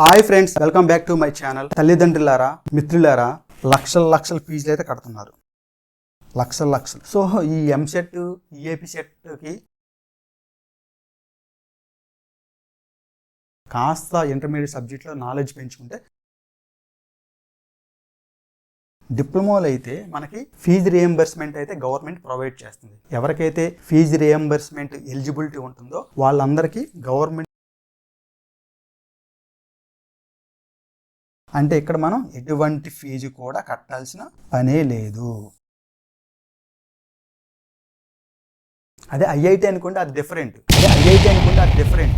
Hi friends welcome back to my channel తల్లిదండ్రులారా మిత్రులారా లక్షల లక్షల ఫీజులు అయితే కడుతున్నారు. లక్షల లక్షలు. సో ఈ ఎంసెట్ ఈఏపి సెట్కి కాస్త ఇంటర్మీడియట్ సబ్జెక్ట్లో నాలెడ్జ్ పెంచుకుంటే డిప్లొమాలు అయితే మనకి ఫీజు రియంబర్స్మెంట్ అయితే గవర్నమెంట్ ప్రొవైడ్ చేస్తుంది. ఎవరికైతే ఫీజు రియంబర్స్మెంట్ ఎలిజిబిలిటీ ఉంటుందో వాళ్ళందరికీ గవర్నమెంట్ అంటే ఇక్కడ మనం ఎటువంటి ఫీజు కూడా కట్టాల్సిన పనే లేదు. అదే ఐఐటి అనుకుంటే అది డిఫరెంట్ అదే ఐఐటి అనుకుంటే అది డిఫరెంట్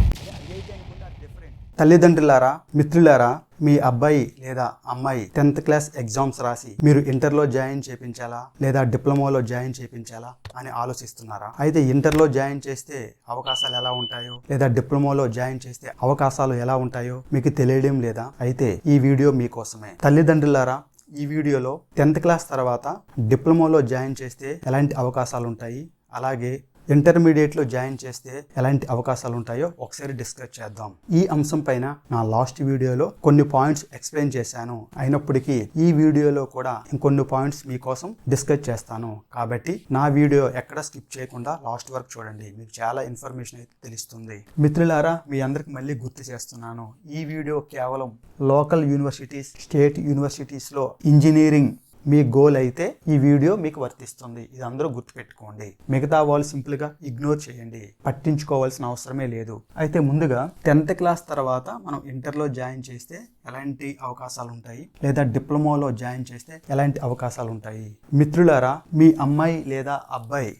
తల్లిదండ్రులారా మిత్రులారా మీ అబ్బాయి లేదా అమ్మాయి టెన్త్ క్లాస్ ఎగ్జామ్స్ రాసి మీరు ఇంటర్లో జాయిన్ చేయించాలా లేదా డిప్లొమాలో జాయిన్ చేయించాలా అని ఆలోచిస్తున్నారా? అయితే ఇంటర్లో జాయిన్ చేస్తే అవకాశాలు ఎలా ఉంటాయో లేదా డిప్లొమాలో జాయిన్ చేస్తే అవకాశాలు ఎలా ఉంటాయో మీకు తెలియడం లేదా? అయితే ఈ వీడియో మీకోసమే. తల్లిదండ్రులారా ఈ వీడియోలో టెన్త్ క్లాస్ తర్వాత డిప్లొమాలో జాయిన్ చేస్తే ఎలాంటి అవకాశాలు ఉంటాయి? అలాగే ఇంటర్మీడియట్లో జాయిన్ చేస్తే ఎలాంటి అవకాశాలు ఉంటాయో ఒకసారి డిస్కస్ చేద్దాం. ఈ అంశం పైన నా లాస్ట్ వీడియోలో కొన్ని పాయింట్స్ ఎక్స్ప్లెయిన్ చేశాను. అయినప్పటికీ ఈ వీడియోలో కూడా ఇంకొన్ని పాయింట్స్ మీకోసం డిస్కస్ చేస్తాను. కాబట్టి నా వీడియో ఎక్కడ స్కిప్ చేయకుండా లాస్ట్ వరకు చూడండి. మీకు చాలా ఇన్ఫర్మేషన్ అయితే తెలుస్తుంది. మిత్రులారా మీ అందరికి మళ్ళీ గుర్తు చేస్తున్నాను. ఈ వీడియో కేవలం లోకల్ యూనివర్సిటీస్ స్టేట్ యూనివర్సిటీస్లో ఇంజనీరింగ్ మీ గోల్ అయితే ఈ వీడియో మీకు వర్తిస్తుంది. ఇది అందరూ గుర్తుపెట్టుకోండి. మిగతా వాళ్ళు సింపుల్గా ఇగ్నోర్ చేయండి. పట్టించుకోవాల్సిన అవసరమే లేదు. అయితే ముందుగా టెన్త్ క్లాస్ తర్వాత మనం ఇంటర్లో జాయిన్ చేస్తే ఎలాంటి అవకాశాలు ఉంటాయి? లేదా డిప్లొమాలో జాయిన్ చేస్తే ఎలాంటి అవకాశాలు ఉంటాయి? మిత్రులారా మీ అమ్మాయి లేదా అబ్బాయి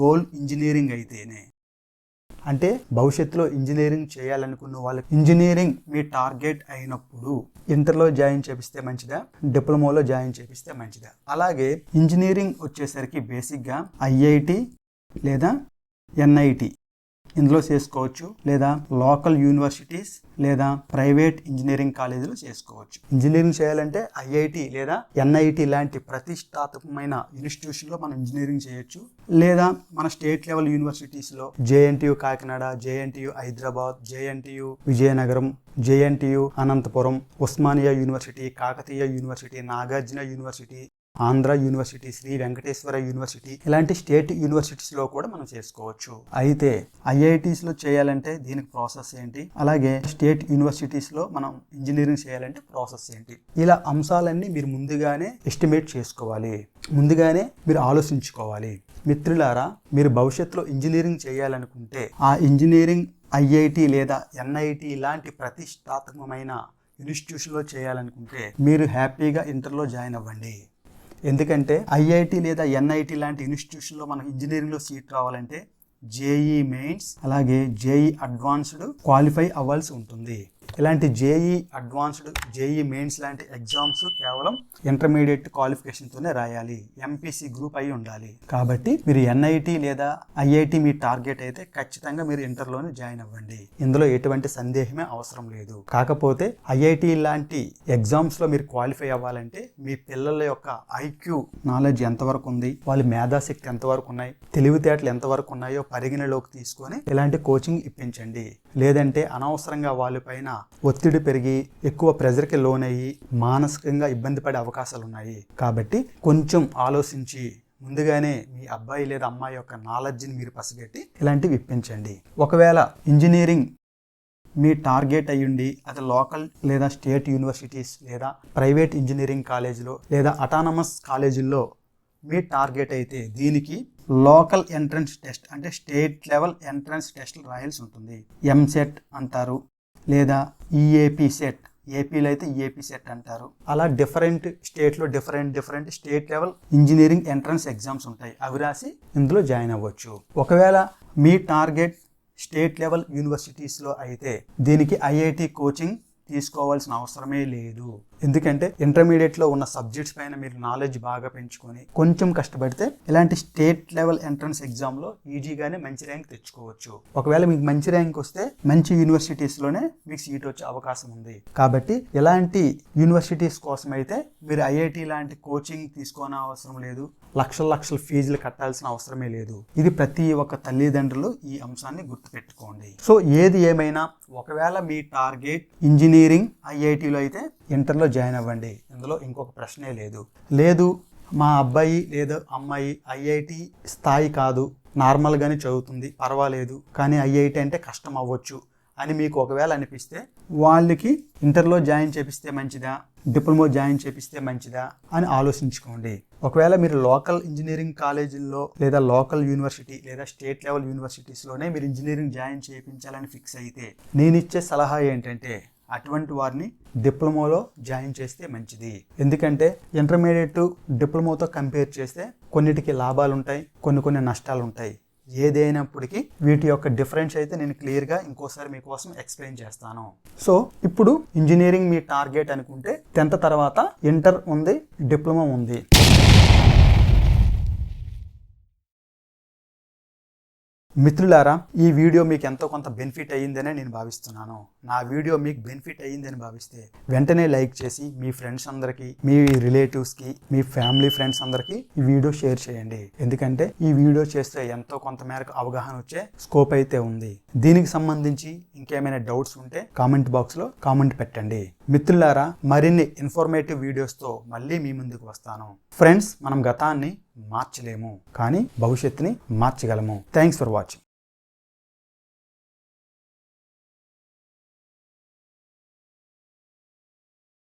గోల్ ఇంజనీరింగ్ అయితేనే అంటే భవిష్యత్తులో ఇంజనీరింగ్ చేయాలనుకున్న వాళ్ళకి ఇంజనీరింగ్ మీ టార్గెట్ అయినప్పుడు ఇంటర్లో జాయిన్ చేపిస్తే మంచిదా? డిప్లొమాలో జాయిన్ చేపిస్తే మంచిదా? అలాగే ఇంజనీరింగ్ వచ్చేసరికి బేసిక్గా ఐఐటి లేదా ఎన్ఐటి ఇందులో చేసుకోవచ్చు. లేదా లోకల్ యూనివర్సిటీస్ లేదా ప్రైవేట్ ఇంజనీరింగ్ కాలేజీలో చేసుకోవచ్చు. ఇంజనీరింగ్ చేయాలంటే ఐఐటి లేదా ఎన్ఐటి లాంటి ప్రతిష్టాత్మకమైన ఇన్స్టిట్యూషన్లో మనం ఇంజనీరింగ్ చేయొచ్చు. లేదా మన state level యూనివర్సిటీస్లో JNTU Kakinada JNTU Hyderabad JNTU Vizianagaram JNTU Anantapur Osmania university Kakatiya university Nagarjuna university Andhra university Sri Venkateswara university ఇలాంటి స్టేట్ యూనివర్సిటీస్లో కూడా మనం చేసుకోవచ్చు. అయితే ఐఐటీస్లో చేయాలంటే దీనికి ప్రాసెస్ ఏంటి? అలాగే స్టేట్ యూనివర్సిటీస్లో మనం ఇంజనీరింగ్ చేయాలంటే ప్రాసెస్ ఏంటి? ఇలా అంశాలన్నీ మీరు ముందుగానే ఎస్టిమేట్ చేసుకోవాలి. ముందుగానే మీరు ఆలోచించుకోవాలి. మిత్రులారా మీరు భవిష్యత్తులో ఇంజనీరింగ్ చేయాలనుకుంటే ఆ ఇంజనీరింగ్ ఐఐటి లేదా ఎన్ఐటి లాంటి ప్రతిష్టాత్మకమైన ఇన్స్టిట్యూషన్లో చేయాలనుకుంటే మీరు హ్యాపీగా ఇంటర్లో జాయిన్ అవ్వండి. ఎందుకంటే ఐఐటి లేదా ఎన్ఐటి లాంటి ఇన్స్టిట్యూషన్లో మనకు ఇంజనీరింగ్లో సీట్ రావాలంటే జేఈ మెయిన్స్ అలాగే జేఈ అడ్వాన్స్డ్ క్వాలిఫై అవ్వాల్సి ఉంటుంది. ఇలాంటి జేఈ అడ్వాన్స్డ్ జేఈ మెయిన్స్ లాంటి ఎగ్జామ్స్ కేవలం ఇంటర్మీడియట్ క్వాలిఫికేషన్తోనే రాయాలి. ఎంపీసీ గ్రూప్ అయి ఉండాలి. కాబట్టి మీరు ఎన్ఐటి లేదా ఐఐటి మీ టార్గెట్ అయితే ఖచ్చితంగా మీరు ఇంటర్లోనే జాయిన్ అవ్వండి. ఇందులో ఎటువంటి సందేహమే అవసరం లేదు. కాకపోతే ఐఐటి లాంటి ఎగ్జామ్స్లో మీరు క్వాలిఫై అవ్వాలంటే మీ పిల్లల యొక్క ఐక్యూ నాలెడ్జ్ ఎంతవరకు ఉంది? వాళ్ళ మేధాశక్తి ఎంతవరకు ఉన్నాయి? తెలివితేటలు ఎంతవరకు ఉన్నాయో పరిగణలోకి తీసుకొని ఇలాంటి కోచింగ్ ఇప్పించండి. లేదంటే అనవసరంగా వాళ్ళపైన ఒత్తిడి పెరిగి ఎక్కువ ప్రెజర్కి లోనయ్యి మానసికంగా ఇబ్బంది పడే అవకాశాలు ఉన్నాయి కాబట్టి కొంచెం ఆలోచించి ముందుగానే మీ అబ్బాయి లేదా అమ్మాయి యొక్క నాలెడ్జ్ని మీరు పసిగట్టి ఇలాంటివి ఇప్పించండి. ఒకవేళ ఇంజనీరింగ్ మీ టార్గెట్ అయ్యుండి అది లోకల్ లేదా స్టేట్ యూనివర్సిటీస్ లేదా ప్రైవేట్ ఇంజనీరింగ్ కాలేజీలో లేదా అటానమస్ కాలేజీల్లో మీ టార్గెట్ అయితే దీనికి లోకల్ ఎంట్రన్స్ టెస్ట్ అంటే స్టేట్ లెవెల్ ఎంట్రన్స్ టెస్ట్ రాయాల్సి ఉంటుంది. ఎంసెట్ అంటారు. లేదా ఈఏపీ సెట్ ఏపీలో అయితే ఈఏపీ సెట్ అంటారు. అలా డిఫరెంట్ స్టేట్లో different different state level engineering entrance exams ఉంటాయి. అవి రాసి ఇందులో జాయిన్ అవ్వచ్చు. ఒకవేళ మీ టార్గెట్ స్టేట్ లెవెల్ యూనివర్సిటీస్లో అయితే దీనికి ఐఐటి కోచింగ్ తీసుకోవాల్సిన అవసరమే లేదు. ఎందుకంటే ఇంటర్మీడియట్లో ఉన్న సబ్జెక్ట్స్ పైన మీరు నాలెడ్జ్ బాగా పెంచుకొని కొంచెం కష్టపడితే ఇలాంటి స్టేట్ లెవెల్ ఎంట్రన్స్ ఎగ్జామ్లో ఈజీగానే మంచి ర్యాంక్ తెచ్చుకోవచ్చు. ఒకవేళ మీకు మంచి ర్యాంక్ వస్తే మంచి యూనివర్సిటీస్లోనే మీకు సీట్ వచ్చే అవకాశం ఉంది. కాబట్టి ఇలాంటి యూనివర్సిటీస్ కోసం అయితే మీరు ఐఐటి లాంటి కోచింగ్ తీసుకోని అవసరం లేదు. లక్షల లక్షల ఫీజులు కట్టాల్సిన అవసరమే లేదు. ఇది ప్రతి ఒక్క తల్లిదండ్రులు ఈ అంశాన్ని గుర్తుపెట్టుకోండి. సో ఏది ఏమైనా ఒకవేళ మీ టార్గెట్ ఇంజనీరింగ్ ఐఐటిలో అయితే ఇంటర్లో జాయిన్ అవ్వండి. ఇందులో ఇంకొక ప్రశ్నే లేదు. లేదు మా అబ్బాయి లేదా అమ్మాయి ఐఐటి స్థాయి కాదు. నార్మల్గానే చదువుతుంది పర్వాలేదు. కానీ ఐఐటి అంటే కష్టం అవ్వచ్చు అని మీకు ఒకవేళ అనిపిస్తే వాళ్ళకి ఇంటర్లో జాయిన్ చేపిస్తే మంచిదా డిప్లొమా జాయిన్ చేపిస్తే మంచిదా అని ఆలోచించుకోండి. ఒకవేళ మీరు లోకల్ ఇంజనీరింగ్ కాలేజీల్లో లేదా లోకల్ యూనివర్సిటీ లేదా స్టేట్ లెవెల్ యూనివర్సిటీస్లోనే మీరు ఇంజనీరింగ్ జాయిన్ చేయించాలని ఫిక్స్ అయితే నేను ఇచ్చే సలహా ఏంటంటే అటువంటి వారిని డిప్లొమాలో జాయిన్ చేస్తే మంచిది. ఎందుకంటే ఇంటర్మీడియట్ డిప్లొమాతో కంపేర్ చేస్తే కొన్నిటికి లాభాలు ఉంటాయి కొన్ని కొన్ని నష్టాలు ఉంటాయి ఏదైనప్పటికీ వీటి యొక్క డిఫరెన్స్ అయితే నేను క్లియర్గా ఇంకోసారి మీకోసం ఎక్స్ప్లెయిన్ చేస్తాను. సో ఇప్పుడు ఇంజనీరింగ్ మీ టార్గెట్ అనుకుంటే టెన్త్ తర్వాత ఇంటర్ ఉంది డిప్లొమా ఉంది. మిత్రులారా ఈ వీడియో మీకు ఎంతో కొంత బెనిఫిట్ అయ్యిందనే నేను భావిస్తున్నాను. నా వీడియో మీకు బెనిఫిట్ అయ్యిందని భావిస్తే వెంటనే లైక్ చేసి మీ ఫ్రెండ్స్ అందరికీ మీ రిలేటివ్స్కి మీ ఫ్యామిలీ ఫ్రెండ్స్ అందరికీ ఈ వీడియో షేర్ చేయండి. ఎందుకంటే ఈ వీడియో చేస్తే ఎంతో కొంత మేరకు అవగాహన వచ్చే స్కోప్ అయితే ఉంది. దీనికి సంబంధించి ఇంకేమైనా డౌట్స్ ఉంటే కామెంట్ బాక్స్లో కామెంట్ పెట్టండి. మిత్రులారా మరిన్ని ఇన్ఫర్మేటివ్ వీడియోస్తో మళ్ళీ మీ ముందుకు వస్తాను. ఫ్రెండ్స్ మనం గతాన్ని మార్చలేము. కానీ భవిష్యత్తుని మార్చగలము. Thanks for watching